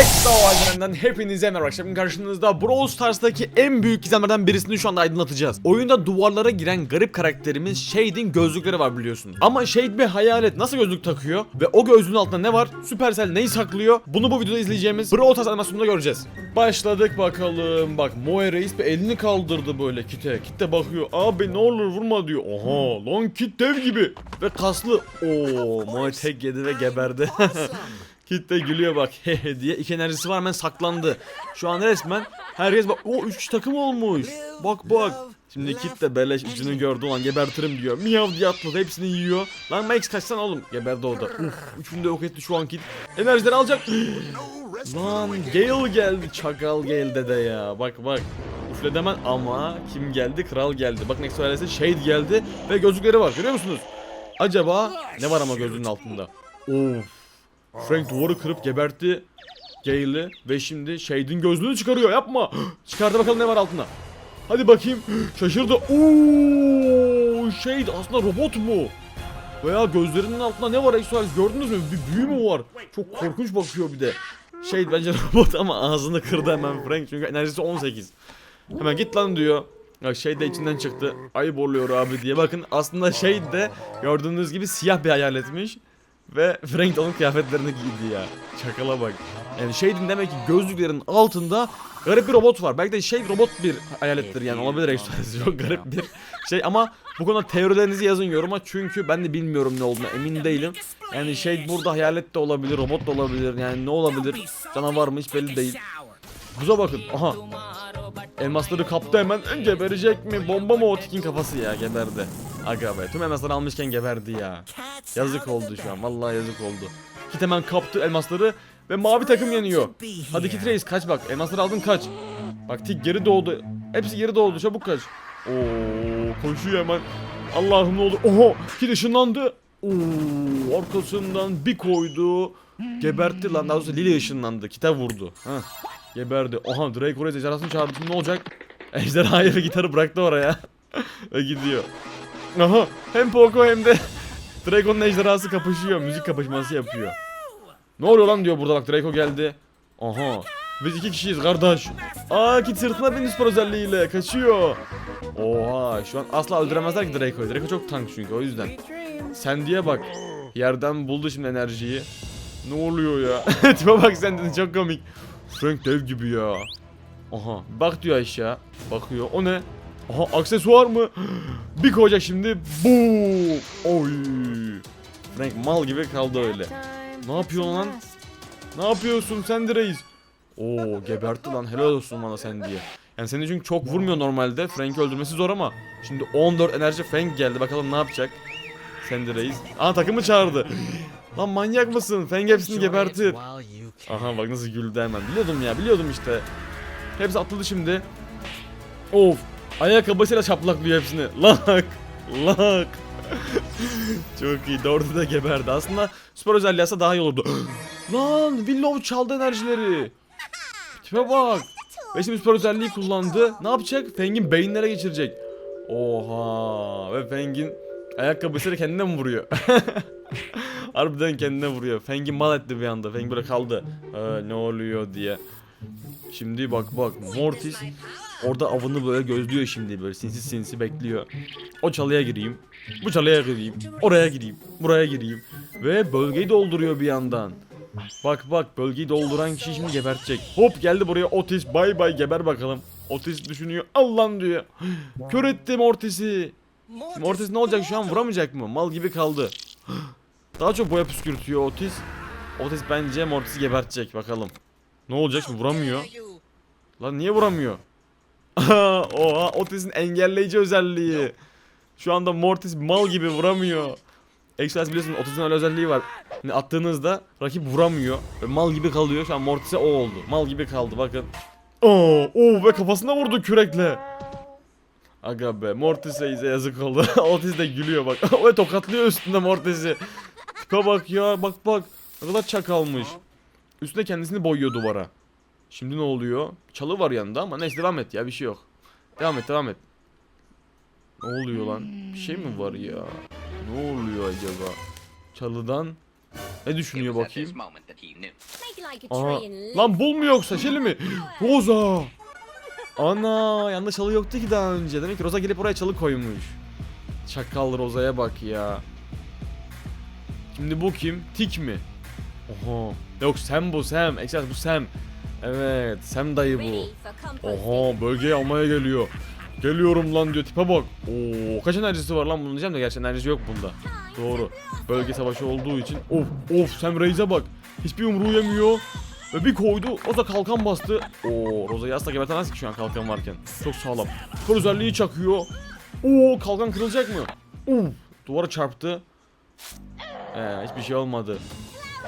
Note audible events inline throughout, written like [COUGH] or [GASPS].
Extra Ovalden'den hepinize merhaba. Bugün karşınızda Brawl Stars'taki en büyük gizemlerden birisini şu anda aydınlatacağız. Oyunda duvarlara giren garip karakterimiz Shade'in gözlükleri var biliyorsunuz. Ama Shade bir hayalet nasıl gözlük takıyor ve o gözlüğün altında ne var? Supercell neyi saklıyor? Bunu bu videoda izleyeceğimiz Brawl Stars animasyonunda göreceğiz. Başladık bakalım. Bak Moe Reis bir elini kaldırdı böyle Kit'e. Kit de bakıyor. Abi ne olur vurma diyor. Oha lan Kit dev gibi. Ve kaslı. Oo Moe tek yedi ve geberdi. [LAUGHS] Kit de gülüyor bak [LAUGHS] hehe diye. İki enerjisi var hemen saklandı. Şu an resmen herkes bak o üç takım olmuş. Bak bak. Şimdi Kit de beleş ucunu gördü lan gebertirim diyor. Miyav diye atladı hepsini yiyor. Lan Max kaçsan oğlum. Geberdi o da. Uf, üçünü de yok etti şu an Kit. Enerjileri alacak. [GASPS] lan Gale geldi. Çakal Gale dede ya. Bak bak. Üfledi hemen ama kim geldi? Kral geldi. Bak Nexo ailesi Shade geldi ve gözlükleri var. Görüyor musunuz? Acaba ne var ama gözlüğün altında? Of. Frank duvarı kırıp gebertti Gale'i ve şimdi Shade'in gözlüğünü çıkarıyor yapma. [GASPS] Çıkardı bakalım ne var altında. Hadi bakayım. [GASPS] Şaşırdı. Oo, Shade aslında robot mu? Veya gözlerinin altında ne var Exoales gördünüz mü? Bir büyü mü var? Çok korkunç bakıyor bir de. Shade bence [LAUGHS] robot ama ağzını kırdı hemen Frank çünkü enerjisi 18. Hemen git lan diyor. Ya şey de içinden çıktı. Ayıp oluyor abi diye. Bakın aslında şey de gördüğünüz gibi siyah bir hayaletmiş. Ve Frank onun kıyafetlerini giydi ya. Çakala bak. Yani Shade'in demek ki gözlüklerin altında garip bir robot var. Belki de şey robot bir hayalettir yani olabilir ekstrası. [LAUGHS] Çok garip bir şey ama bu konuda teorilerinizi yazın yoruma çünkü ben de bilmiyorum ne olduğuna emin değilim. Yani şey burada hayalet de olabilir, robot da olabilir. Yani ne olabilir? Canavar mı hiç belli değil. Buza bakın. Aha. Elmasları kaptı hemen. Geberecek mi? Bomba mı o tikin kafası ya geberdi. Aga be tüm elmasları almışken geberdi ya. Yazık oldu şu an. Vallahi yazık oldu. Kit hemen kaptı elmasları ve mavi takım yeniyor. Hadi Kit Reis kaç bak. Elmasları aldın kaç. Bak Tik geri doğdu. Hepsi geri doğdu. Çabuk kaç. Oo koşuyor hemen. Allah'ım ne oldu? Oho Kit ışınlandı. Oo arkasından bir koydu. Gebertti lan. Daha doğrusu Lily ışınlandı. Kit'e vurdu. Heh. Geberdi. Oha Drake oraya ejderhasını çağırdı. Ne olacak? Ejderhayı ve [LAUGHS] gitarı bıraktı oraya. [LAUGHS] ve gidiyor. Aha hem Poco hem de [LAUGHS] Draco'nun ejderhası kapışıyor. Müzik kapışması yapıyor. Ne oluyor lan diyor burada bak Draco geldi. Aha. Biz iki kişiyiz kardeş. Aa Kit sırtına bindi spor özelliğiyle. Kaçıyor. Oha şu an asla öldüremezler ki Draco'yu. Draco çok tank çünkü o yüzden. Sen diye bak. Yerden buldu şimdi enerjiyi. Ne oluyor ya? [LAUGHS] Tipe bak sen dedi çok komik. Frank dev gibi ya. Aha bak diyor aşağı. Bakıyor. O ne? Aha aksesuar mı? Bir koyacak şimdi. Boom. Oy. Frank mal gibi kaldı öyle. Ne yapıyorsun lan? Ne yapıyorsun sen de reis? Oo gebertti lan helal olsun bana sen diye. Yani seni çünkü çok vurmuyor normalde. Frank'i öldürmesi zor ama. Şimdi 14 enerji Frank geldi. Bakalım ne yapacak? Sen de reis. Aa takımı çağırdı. lan manyak mısın? Frank hepsini gebertir. Aha bak nasıl güldü hemen. Biliyordum ya biliyordum işte. Hepsi atladı şimdi. Of. Ayakkabısıyla çaplaklıyor hepsini. Lak. Lak. Çok iyi. Dördü de geberdi. Aslında spor özelliği alsa daha iyi olurdu. [GASPS] Lan Willow çaldı enerjileri. Tipe bak. Ve şimdi spor özelliği kullandı. Ne yapacak? Feng'in beyinlere geçirecek. Oha. Ve Feng'in ayakkabısıyla kendine mi vuruyor? [LAUGHS] Harbiden kendine vuruyor. Feng'i mal etti bir anda. Feng böyle kaldı. Aa, ne oluyor diye. Şimdi bak bak Mortis orada avını böyle gözlüyor şimdi böyle sinsi sinsi bekliyor. O çalıya gireyim. Bu çalıya gireyim. Oraya gireyim. Buraya gireyim. Ve bölgeyi dolduruyor bir yandan. Bak bak bölgeyi dolduran kişi şimdi gebertecek. Hop geldi buraya Otis bay bay geber bakalım. Otis düşünüyor. Allah'ım diyor. [GASPS] Kör ettim Mortis'i. Mortis ne olacak şu an vuramayacak mı? Mal gibi kaldı. [GASPS] Daha çok boya püskürtüyor Otis. Otis bence Mortis'i gebertecek bakalım. Ne olacak şimdi vuramıyor. Lan niye vuramıyor? [LAUGHS] Oha Otis'in engelleyici özelliği. Şu anda Mortis mal gibi vuramıyor. Express biliyorsun Otis'in öyle özelliği var. Hani attığınızda rakip vuramıyor. Ve mal gibi kalıyor. Şu an Mortis'e o oldu. Mal gibi kaldı bakın. Oo, oo ve kafasına vurdu kürekle. Aga be Mortis'e yazık oldu. [LAUGHS] Otis de gülüyor bak. [LAUGHS] o tokatlıyor üstünde Mortis'i. Tipe bak ya bak bak. Ne kadar çakalmış. Üstüne kendisini boyuyor duvara. Şimdi ne oluyor? Çalı var yanında ama neyse devam et ya bir şey yok. Devam et devam et. Ne oluyor lan? Bir şey mi var ya? Ne oluyor acaba? Çalıdan ne düşünüyor bakayım? Aha. Lan bul mu yoksa Şeli mi? [LAUGHS] Roza. Ana yanında çalı yoktu ki daha önce. Demek ki Roza gelip oraya çalı koymuş. Çakal Roza'ya bak ya. Şimdi bu kim? Tik mi? Oha. Yok Sam bu Sam. Eksas bu Sam. Evet Sam dayı bu. Oha bölgeyi almaya geliyor. Geliyorum lan diyor tipe bak. Oo kaç enerjisi var lan bunun diyeceğim de gerçi enerjisi yok bunda. Doğru. Bölge savaşı olduğu için. Of of Sam Reis'e bak. Hiçbir yumruğu yemiyor. Ve bir koydu. O da kalkan bastı. Oo Roza'yı asla gebertemez ki şu an kalkan varken. Çok sağlam. Süper özelliği çakıyor. Oo kalkan kırılacak mı? Uf duvara çarptı. Ee, hiçbir şey olmadı.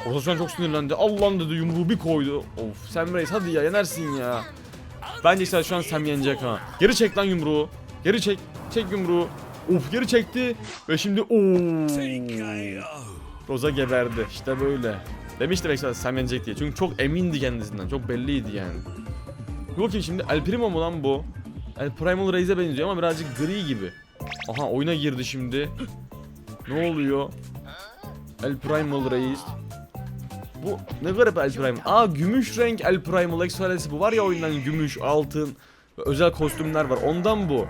Roza şu an çok sinirlendi. Allah'ım dedi yumruğu bir koydu. Of Sam Reis hadi ya yenersin ya. Bence işte şu an Sam yenecek ha. Geri çek lan yumruğu. Geri çek. Çek yumruğu. Uf geri çekti. Ve şimdi ooo. Roza geberdi. İşte böyle. Demiştim işte Sam yenecek diye. Çünkü çok emindi kendisinden. Çok belliydi yani. Ki şimdi El Primo mu lan bu? El Primal Reis'e benziyor ama birazcık gri gibi. Aha oyuna girdi şimdi. Ne oluyor? El Primal Reis. Bu ne garip El Primal. Aa gümüş renk El Primal Express bu var ya oyundan gümüş, altın özel kostümler var. Ondan bu.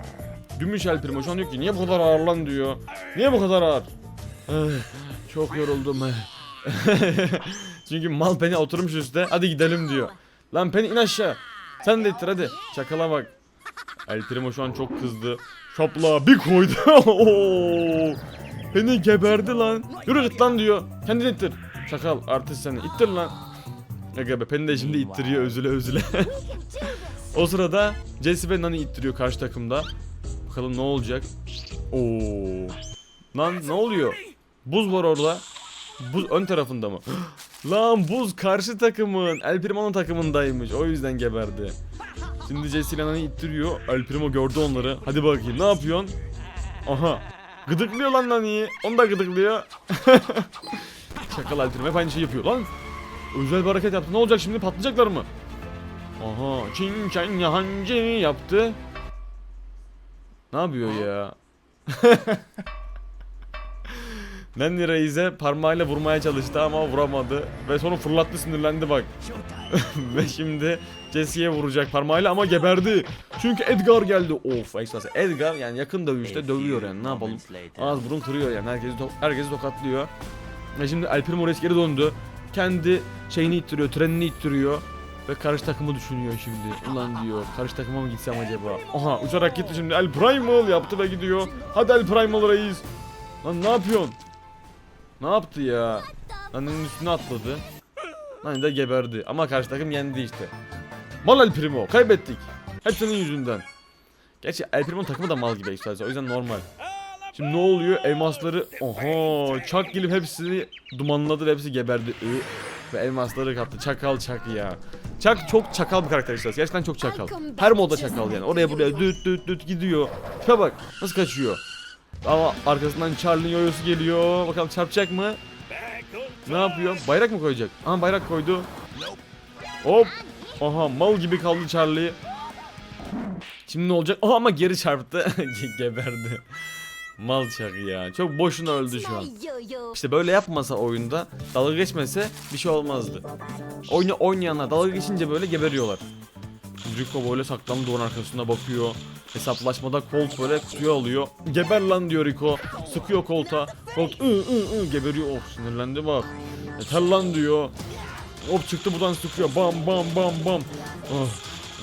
Gümüş El Primo şu an diyor ki niye bu kadar ağır lan diyor. Niye bu kadar ağır? Eh, Çok yoruldum. [LAUGHS] Çünkü mal Penny oturmuş üstte. Hadi gidelim diyor. Lan Penny in aşağı. Sen de ittir hadi. Çakala bak. El Primo şu an çok kızdı. Şapla bir koydu. [LAUGHS] Oo. Penny geberdi lan. Yürü git lan diyor. Kendini ittir. Çakal artist seni. İttir lan. Aga be Penny de şimdi ittiriyor özüle özüle. [LAUGHS] o sırada Jesse ve Nani ittiriyor karşı takımda. Bakalım ne olacak. Oo. Lan ne oluyor? Buz var orada. Buz ön tarafında mı? [GASPS] Lan buz karşı takımın. El Primo'nun takımındaymış. O yüzden geberdi. Şimdi Jesse ile Nani ittiriyor. El Primo gördü onları. Hadi bakayım ne yapıyorsun? Aha. Gıdıklıyor lan Nani'yi. Onu da gıdıklıyor. [LAUGHS] Primo hep aynı şey yapıyor. Lan özel bir hareket yaptı. Ne olacak şimdi? Patlayacaklar mı? Aha. Çin çan yahancı yaptı. Ne yapıyor ya? [LAUGHS] Nani Reis'e parmağıyla vurmaya çalıştı ama vuramadı. Ve sonra fırlattı sinirlendi bak. [LAUGHS] Ve şimdi Jesse'ye vuracak parmağıyla ama geberdi. Çünkü Edgar geldi. Of ekstrası. Edgar yani yakın dövüşte dövüyor yani ne yapalım. Ağız burun kırıyor yani herkesi, to- herkesi tokatlıyor. Ve şimdi El Primo Reis geri döndü. Kendi şeyini ittiriyor, trenini ittiriyor. Ve karşı takımı düşünüyor şimdi. Ulan diyor, karşı takıma mı gitsem acaba? Aha uçarak gitti şimdi. El Primal yaptı ve gidiyor. Hadi El Primal Reis. Lan ne yapıyorsun? Ne yaptı ya? Annenin üstüne atladı. Nani de geberdi. Ama karşı takım yendi işte. Mal El Primo. Kaybettik. Hep senin yüzünden. Gerçi El Primo'nun takımı da mal gibi işte. O yüzden normal. Şimdi ne oluyor? Elmasları... Oha! Çak gelip hepsini dumanladı hepsi geberdi. Ve elmasları kaptı. Çakal çak ya. Çak çok çakal bir karakter işte. Gerçekten çok çakal. Her modda çakal yani. Oraya buraya düt düt düt gidiyor. Tipe bak. Nasıl kaçıyor. Ama arkasından Charlie'nin yoyosu geliyor. Bakalım çarpacak mı? Ne yapıyor? Bayrak mı koyacak? Aha bayrak koydu. Hop. Aha mal gibi kaldı Charlie. Şimdi ne olacak? Aha ama geri çarptı. [LAUGHS] Ge- Geberdi. Mal çak ya. Çok boşuna öldü şu an. İşte böyle yapmasa oyunda, dalga geçmese bir şey olmazdı. Oyunu oynayanlar dalga geçince böyle geberiyorlar. Rico böyle saklandı duvarın arkasında bakıyor. Hesaplaşmada Colt böyle kutuyu alıyor. Geber lan diyor Rico. Sıkıyor Colt'a. Colt ı ı ı geberiyor. Of sinirlendi bak. Yeter lan diyor. Hop çıktı buradan sıkıyor. Bam bam bam bam. Ah,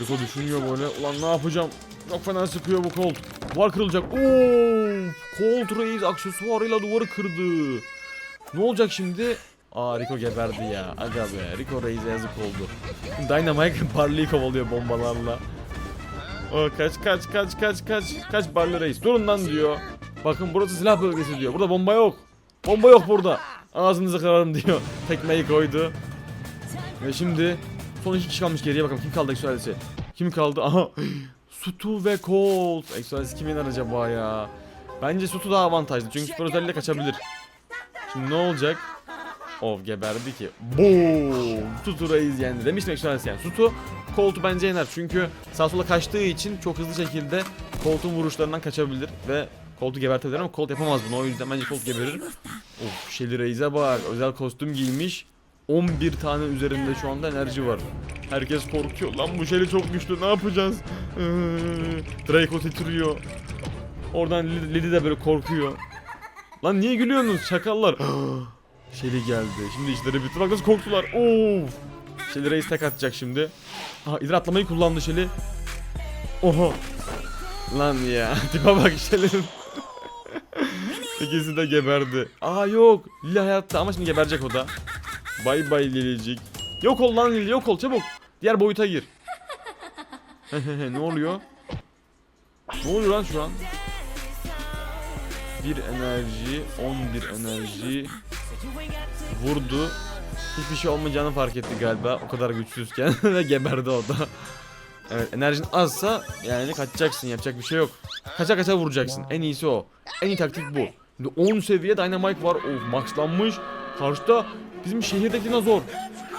Rico düşünüyor böyle. Ulan ne yapacağım? Çok fena sıkıyor bu Colt. Duvar kırılacak. Oo! Colt Reis aksesuarıyla duvarı kırdı. Ne olacak şimdi? Aa Rico geberdi ya. Aga be. Rico Reis'e yazık oldu. Dynamite [LAUGHS] Barley'i kovalıyor bombalarla. Aa, kaç kaç kaç kaç kaç kaç Barley Reis. Durun lan diyor. Bakın burası silah bölgesi diyor. Burada bomba yok. Bomba yok burada. Ağzınızı kırarım diyor. Tekmeyi koydu. Ve şimdi son iki kişi kalmış geriye bakalım. Kim kaldı Exoalesi? Kim kaldı? Aha. Sutu ve Colt. Exoalesi kim yener acaba ya? Bence Sutu daha avantajlı. Çünkü süper özelliğiyle kaçabilir. Şimdi ne olacak? Of geberdi ki. Boom! Sutu Reis yendi. Demiştim Exoalesi yani. Sutu Colt'u bence yener. Çünkü sağ sola kaçtığı için çok hızlı şekilde Colt'un vuruşlarından kaçabilir ve Colt'u gebertebilir ama Colt yapamaz bunu. O yüzden bence Colt geberir. Of Shelly Reis'e bak. Özel kostüm giymiş. 11 tane üzerinde şu anda enerji var. Herkes korkuyor. Lan bu Shelly çok güçlü. Ne yapacağız? Ee, Draco titriyor. Oradan Lily de böyle korkuyor. Lan niye gülüyorsunuz çakallar? [GASPS] Shelly geldi. Şimdi işleri bitti. Bak nasıl korktular. Of. Shelly reis tek atacak şimdi. Ha ileri atlamayı kullandı Shelly. Oha. Lan ya. [LAUGHS] Tipe bak Shelly'nin. [LAUGHS] İkisi de geberdi. Aa yok. Lili hayatta ama şimdi geberecek o da. Bay bay Lilicik. Yok ol lan Lili yok ol çabuk. Diğer boyuta gir. [LAUGHS] ne oluyor? Ne oluyor lan şu an? Bir enerji, 11 enerji vurdu. Hiçbir şey olmayacağını fark etti galiba. O kadar güçsüzken [LAUGHS] ve geberdi o da. Evet enerjin azsa yani kaçacaksın yapacak bir şey yok. Kaça kaça vuracaksın. En iyisi o. En iyi taktik bu. Şimdi 10 seviye Dynamite var. Of maxlanmış. Karşıda bizim şehirdeki dinozor.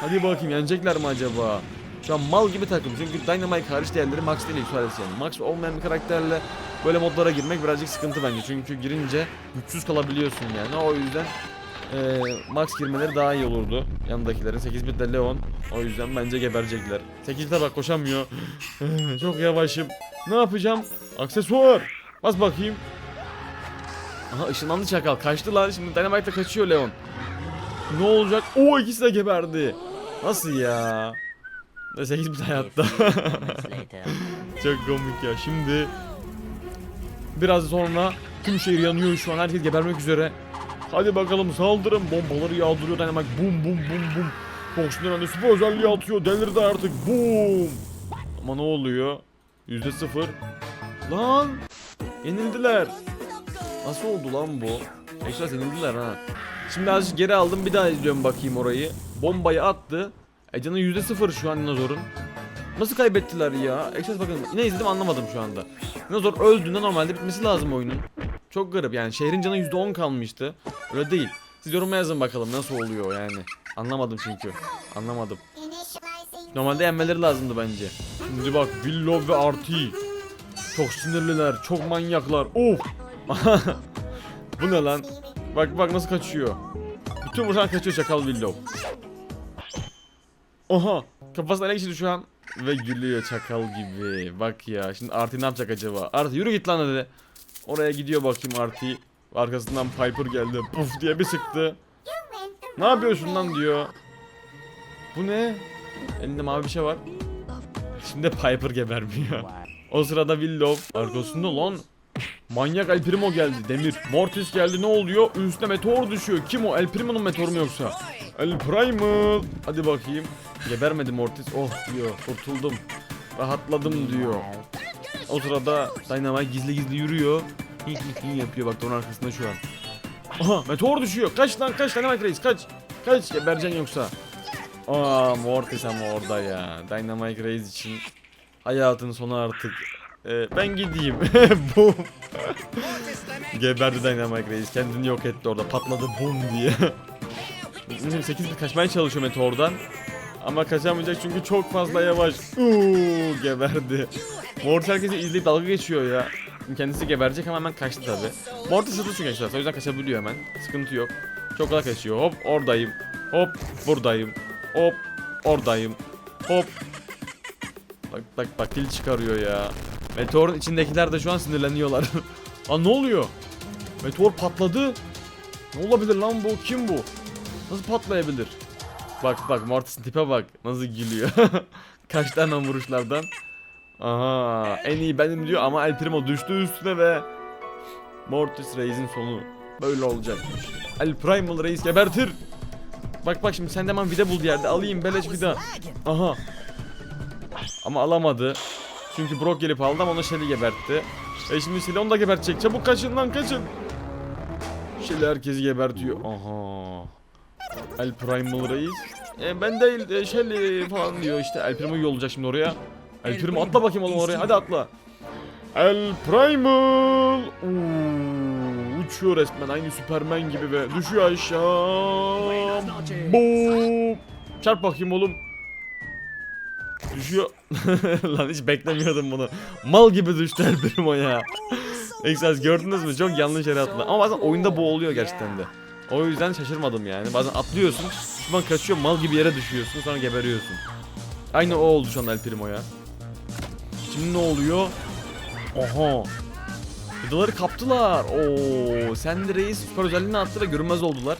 Hadi bakayım yenecekler mi acaba? Şu an mal gibi takım. Çünkü Dynamite hariç diğerleri max değil yükselesi yani. Max olmayan bir karakterle böyle modlara girmek birazcık sıkıntı bence. Çünkü girince güçsüz kalabiliyorsun yani. O yüzden eee, max girmeleri daha iyi olurdu. Yanındakilerin 8 bit de Leon. O yüzden bence geberecekler. 8'de bak koşamıyor. [LAUGHS] Çok yavaşım. Ne yapacağım? Aksesuar. Bas bakayım. Aha ışınlandı çakal. Kaçtı lan. Şimdi Dynamite'la kaçıyor Leon. Ne olacak? Oo ikisi de geberdi. Nasıl ya? 8 bit hayatta. [LAUGHS] Çok komik ya. Şimdi biraz sonra tüm şehir yanıyor şu an. Herkes gebermek üzere. Hadi bakalım saldırın. Bombaları yağdırıyor Dynamite. Bum bum bum bum. Fox'un önünde süper özelliği atıyor. Delirdi artık. Bum. Ama ne oluyor? Yüzde sıfır. Lan. Yenildiler. Nasıl oldu lan bu? Ekstra yenildiler ha. Şimdi azıcık geri aldım bir daha izliyorum bakayım orayı. Bombayı attı. E canı yüzde sıfır şu an dinozorun. Nasıl kaybettiler ya? Ekstra bakın yine izledim anlamadım şu anda. Dinozor öldüğünde normalde bitmesi lazım oyunun. Çok garip yani şehrin canı yüzde on kalmıştı. Öyle değil. Siz yoruma yazın bakalım nasıl oluyor yani. Anlamadım çünkü. Anlamadım. Normalde yenmeleri lazımdı bence. Şimdi bak Willow ve Artie. Çok sinirliler, çok manyaklar. Of! [LAUGHS] Bu ne lan? Bak bak nasıl kaçıyor. Bütün vuruşan kaçıyor çakal Willow. Oha! Kafasına ne geçti şu an? Ve gülüyor çakal gibi. Bak ya şimdi Artie ne yapacak acaba? Artie yürü git lan hadi. Oraya gidiyor bakayım Artie. Arkasından Piper geldi. Puf diye bir sıktı. Ne yapıyorsun lan diyor. Bu ne? Elinde mavi bir şey var. Şimdi Piper gebermiyor. O sırada Willow arkasında lan Manyak El Primo geldi demir. Mortis geldi ne oluyor? Üstüne meteor düşüyor. Kim o? El Primo'nun meteoru mu yoksa? El Primal. Hadi bakayım. Gebermedi Mortis. Oh diyor. Kurtuldum. Rahatladım diyor. O sırada Dynamite gizli gizli yürüyor. Hink hink yapıyor bak onun arkasında şu an. Aha meteor düşüyor. Kaç lan kaç Dynamite Reis kaç. Kaç gebereceksin yoksa. Aa Mortis ama orada ya. Dynamite Reis için hayatın sonu artık. Ee, ben gideyim. [LAUGHS] Bum. Geberdi Dynamite Reis. Kendini yok etti orada. Patladı bum diye. [LAUGHS] Bizim 8 bit kaçmaya çalışıyor meteordan. Ama kaçamayacak çünkü çok fazla yavaş. Uuu geberdi. Mortis herkesi izleyip dalga geçiyor ya. Kendisi geberecek ama hemen kaçtı tabi. Mortis hızlı çünkü arkadaşlar o yüzden kaçabiliyor hemen. Sıkıntı yok. Çok kolay kaçıyor. Hop oradayım. Hop buradayım. Hop oradayım. Hop. Bak bak bak dil çıkarıyor ya. Meteorun içindekiler de şu an sinirleniyorlar. [LAUGHS] Aa ne oluyor? Meteor patladı. Ne olabilir lan bu? Kim bu? Nasıl patlayabilir? Bak bak Mortis'in tipe bak. Nasıl gülüyor. [LAUGHS] Kaçtı hemen vuruşlardan. Aha en iyi benim diyor ama El Primo düştü üstüne ve Mortis Reis'in sonu böyle olacakmış. El Primal Reis gebertir. Bak bak şimdi sen de hemen vida bul yerde alayım beleş vida. Aha. Ama alamadı. Çünkü Brock gelip aldı ama onu Shelly gebertti. E şimdi Shelly onu da gebertecek. Çabuk kaçın lan kaçın. Shelly herkesi gebertiyor. Aha. El Primal Reis. E, ben değil e, Shelly falan diyor işte. El Primo yollayacak şimdi oraya. El Primo atla bakayım oğlum oraya. Hadi atla. El Primal. Oo, uçuyor resmen aynı Superman gibi ve düşüyor aşağı. Boom. Çarp bakayım oğlum. Düşüyor. [LAUGHS] Lan hiç beklemiyordum bunu. Mal gibi düştü El Primo ya. Exas gördünüz mü? Çok yanlış yere atladı. Ama bazen oyunda bu oluyor gerçekten de. O yüzden şaşırmadım yani. Bazen atlıyorsun, düşman kaçıyor, mal gibi yere düşüyorsun, sonra geberiyorsun. Aynı o oldu şu an El Primo'ya. Şimdi ne oluyor? Oha. Vidaları kaptılar. Oo, sen de reis süper özelliğini attı ve görünmez oldular.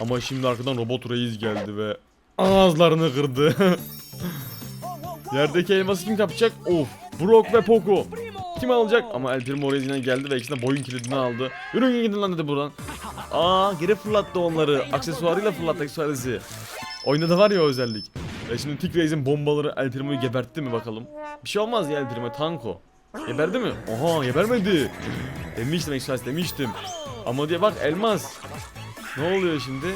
Ama şimdi arkadan robot reis geldi ve ağızlarını kırdı. [LAUGHS] Yerdeki elması kim kapacak? Of. Brock ve Poco. Kim alacak? Ama El Primo reis yine geldi ve ikisine boyun kilidini aldı. Yürüyün gidin lan dedi buradan. Aa geri fırlattı onları. Aksesuarıyla fırlattı aksesuarisi. Oyunda da var ya özellik. E şimdi Tick Reis'in bombaları El Primo'yu gebertti mi bakalım. Bir şey olmaz ya El Primo tanko. Geberdi mi? Oha gebermedi. Demiştim Express demiştim. Ama diye bak elmas. Ne oluyor şimdi?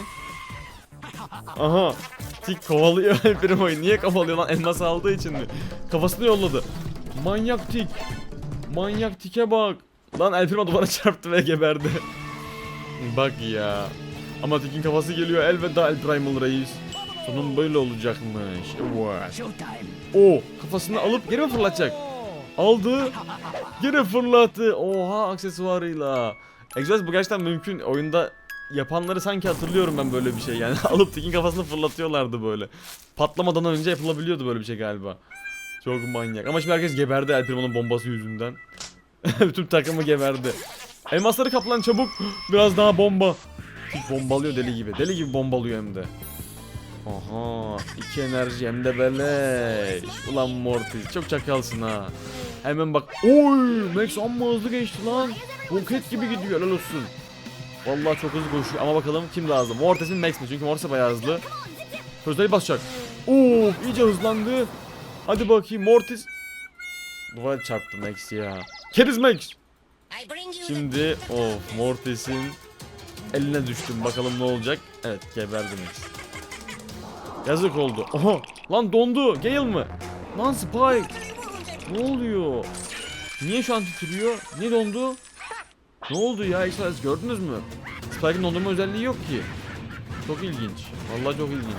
Aha. Tik kovalıyor [LAUGHS] Primo'yu. Niye kovalıyor lan? Elmas aldığı için mi? Kafasını yolladı. Manyak Tik. Manyak Tik'e bak. Lan El Primo duvara [LAUGHS] çarptı ve geberdi. [LAUGHS] bak ya. Ama Tik'in kafası geliyor. Elveda El Primal Reis. Sonun böyle olacakmış. Evet. O kafasını alıp geri mi fırlatacak? Aldı. Geri fırlattı. Oha aksesuarıyla. Express bu gerçekten mümkün. Oyunda yapanları sanki hatırlıyorum ben böyle bir şey. Yani [LAUGHS] alıp Tik'in kafasını fırlatıyorlardı böyle. Patlamadan önce yapılabiliyordu böyle bir şey galiba. Çok manyak. Ama şimdi herkes geberdi El bombası yüzünden. [LAUGHS] Bütün takımı geberdi. Elmasları kaplan çabuk. Biraz daha bomba. Bombalıyor deli gibi. Deli gibi bombalıyor hem de. Aha iki enerji hem de beleş. Ulan Mortis çok çakalsın ha. Hemen bak. Oy Max amma hızlı geçti lan. Roket gibi gidiyor helal olsun. Vallahi çok hızlı koşuyor ama bakalım kim hızlı. Mortis mi Max mi? Çünkü Mortis bayağı hızlı. Sözleri basacak. Oo iyice hızlandı. Hadi bakayım Mortis. Duvara çarptı Max ya. Keriz Max. Şimdi of Mortis'in eline düştüm. Bakalım ne olacak. Evet geberdi Max. Yazık oldu. Oha lan dondu. Gale mı? Lan Spike. Ne oluyor? Niye şu an titriyor? Niye dondu? Ne oldu ya Express gördünüz mü? Spike'ın dondurma özelliği yok ki. Çok ilginç. Vallahi çok ilginç.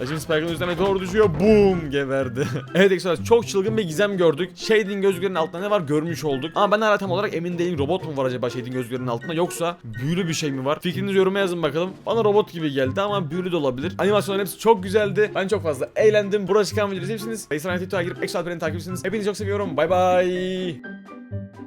Ya şimdi Spike'ın üzerine doğru düşüyor. Boom geberdi. [LAUGHS] evet Express çok çılgın bir gizem gördük. Shading gözlüklerinin altında ne var görmüş olduk. Ama ben hala tam olarak emin değilim. Robot mu var acaba Shading gözlüklerinin altında yoksa büyülü bir şey mi var? Fikrinizi yoruma yazın bakalım. Bana robot gibi geldi ama büyülü de olabilir. Animasyonların hepsi çok güzeldi. Ben çok fazla eğlendim. Buraya çıkan videoları izlemişsiniz. Instagram, Twitter'a girip Extra Alperen'i takip etsiniz. Hepinizi çok seviyorum. Bay bay.